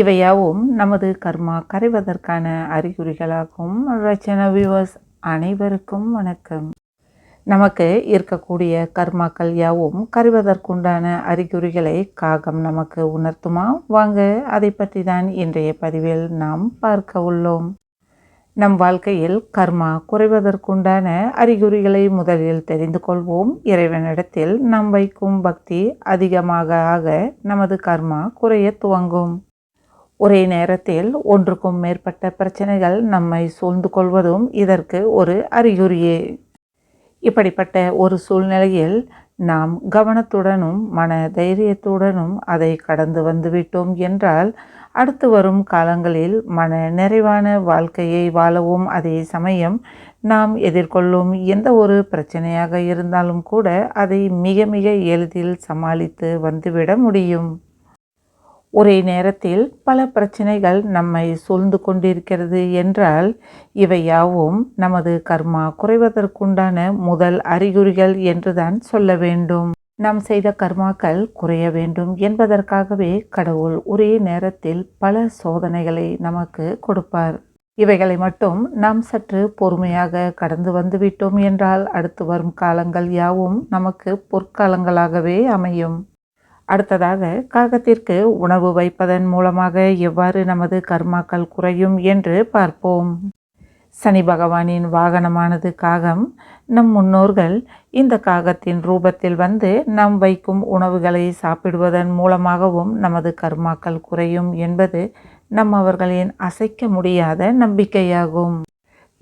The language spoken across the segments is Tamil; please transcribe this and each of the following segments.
இவையாவும் நமது கர்மா கரைவதற்கான அறிகுறிகளாகும். ரச்சன வியூவர்ஸ் அனைவருக்கும் வணக்கம். நமக்கு இருக்கக்கூடிய கர்மாக்கள் யாவும் கரைவதற்குண்டான அறிகுறிகளை காகம் நமக்கு உணர்த்துமா? வாங்க அதை பற்றி தான் இன்றைய பதிவில் நாம் பார்க்க உள்ளோம். நம் வாழ்க்கையில் கர்மா குறைவதற்குண்டான அறிகுறிகளை முதலில் தெரிந்து கொள்வோம். இறைவனிடத்தில் நாம் வைக்கும் பக்தி அதிகமாக ஆக நமது கர்மா குறைய துவங்கும். ஒரே நேரத்தில் ஒன்றுக்கும் மேற்பட்ட பிரச்சனைகள் நம்மை சூழ்ந்து கொள்வதும் இதற்கு ஒரு அறிகுறியே. இப்படிப்பட்ட ஒரு சூழ்நிலையில் நாம் கவனத்துடனும் மன தைரியத்துடனும் அதை கடந்து வந்துவிட்டோம் என்றால் அடுத்து வரும் காலங்களில் மன நிறைவான வாழ்க்கையை வாழவும் அதே சமயம் நாம் எதிர்கொள்ளும் எந்த ஒரு பிரச்சனையாக இருந்தாலும் கூட அதை மிக மிக எளிதில் சமாளித்து வந்துவிட முடியும். ஒரே நேரத்தில் பல பிரச்சனைகள் நம்மை சூழ்ந்து கொண்டிருக்கிறது என்றால் இவை யாவும் நமது கர்மா குறைவதற்குண்டான முதல் அறிகுறிகள் என்றுதான் சொல்ல வேண்டும். நாம் செய்த கர்மாக்கள் குறைய வேண்டும் என்பதற்காகவே கடவுள் ஒரே நேரத்தில் பல சோதனைகளை நமக்கு கொடுப்பார். இவைகளை மட்டும் நாம் சற்று பொறுமையாக கடந்து வந்துவிட்டோம் என்றால் அடுத்து வரும் காலங்கள் யாவும் நமக்கு பொற்காலங்களாகவே அமையும். அடுத்ததாக காகத்திற்கு உணவு வைப்பதன் மூலமாக எவ்வாறு நமது கர்மாக்கள் குறையும் என்று பார்ப்போம். சனி பகவானின் வாகனமானது காகம். நம் முன்னோர்கள் இந்த காகத்தின் ரூபத்தில் வந்து நாம் வைக்கும் உணவுகளை சாப்பிடுவதன் மூலமாகவும் நமது கர்மாக்கள் குறையும் என்பது நம் அவர்களின் அசைக்க முடியாத நம்பிக்கையாகும்.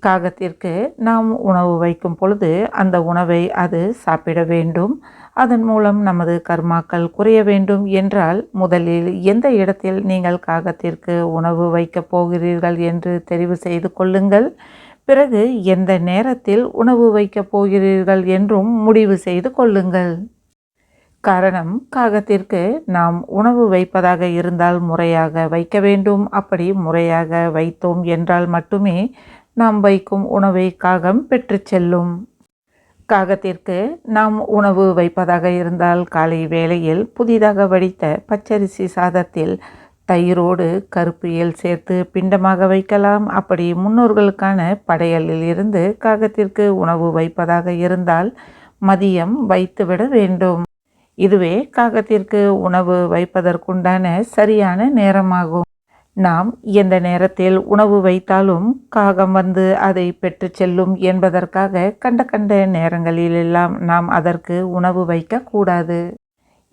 காகத்திற்கு நாம் உணவு வைக்கும் பொழுது அந்த உணவை அது சாப்பிட வேண்டும். அதன் மூலம் நமது கர்மாக்கள் குறைய வேண்டும் என்றால் முதலில் எந்த இடத்தில் நீங்கள் காகத்திற்கு உணவு வைக்கப் போகிறீர்கள் என்று தெரிவு செய்து கொள்ளுங்கள். பிறகு எந்த நேரத்தில் உணவு வைக்கப் போகிறீர்கள் என்றும் முடிவு செய்து கொள்ளுங்கள். காரணம் காகத்திற்கு நாம் உணவு வைப்பதாக இருந்தால் முறையாக வைக்க வேண்டும். அப்படி முறையாக வைத்தோம் என்றால் மட்டுமே நாம் வைக்கும் உணவை காகம் பெற்று செல்லும். காகத்திற்கு நாம் உணவு வைப்பதாக இருந்தால் காலை வேளையில் புதிதாக வடித்த பச்சரிசி சாதத்தில் தயிரோடு கருப்பியல் சேர்த்து பிண்டமாக வைக்கலாம். அப்படி முன்னோர்களுக்கான படையலில் இருந்து காகத்திற்கு உணவு வைப்பதாக இருந்தால் மதியம் வைத்துவிட வேண்டும். இதுவே காகத்திற்கு உணவு வைப்பதற்குண்டான சரியான நேரமாகும். நாம் எந்த நேரத்தில் உணவு வைத்தாலும் காகம் வந்து அதை பெற்று செல்லும் என்பதற்காக கண்ட கண்ட நேரங்களிலெல்லாம் நாம் அதற்கு உணவு வைக்கக்கூடாது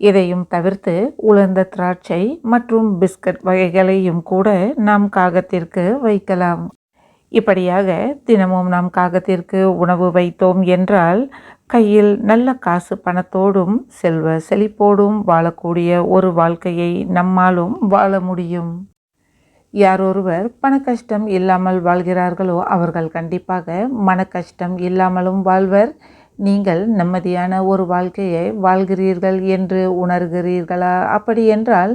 இதையும் தவிர்த்து உலர்ந்த திராட்சை மற்றும் பிஸ்கட் வகைகளையும் கூட நாம் காகத்திற்கு வைக்கலாம். இப்படியாக தினமும் நாம் காகத்திற்கு உணவு வைத்தோம் என்றால் கையில் நல்ல காசு பணத்தோடும் செல்வ செழிப்போடும் வாழக்கூடிய ஒரு வாழ்க்கையை நம்மாலும் வாழ முடியும். யார் ஒருவர் பண கஷ்டம் இல்லாமல் வாழ்கிறார்களோ அவர்கள் கண்டிப்பாக மன கஷ்டம் இல்லாமலும் வாழ்வர். நீங்கள் நிம்மதியான ஒரு வாழ்க்கையை வாழ்கிறீர்கள் என்று உணர்கிறீர்களா? அப்படி என்றால்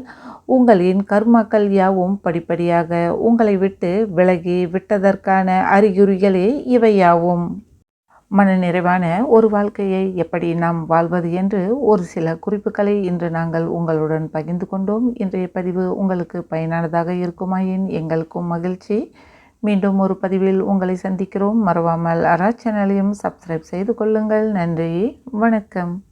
உங்களின் கர்மாக்கள் யாவும் படிப்படியாக உங்களை விட்டு விலகி விட்டதற்கான அறிகுறிகளே இவையாவும். மனநிறைவான ஒரு வாழ்க்கையை எப்படி நாம் வாழ்வது என்று ஒரு சில குறிப்புகளை இன்று நாங்கள் உங்களுடன் பகிர்ந்து கொண்டோம். இன்றைய பதிவு உங்களுக்கு பயனானதாக இருக்குமாயின் எங்களுக்கும் மகிழ்ச்சி. மீண்டும் ஒரு பதிவில் உங்களை சந்திக்கிறோம். மறவாமல் அரா சேனலையும் சப்ஸ்கிரைப் செய்து கொள்ளுங்கள். நன்றி. வணக்கம்.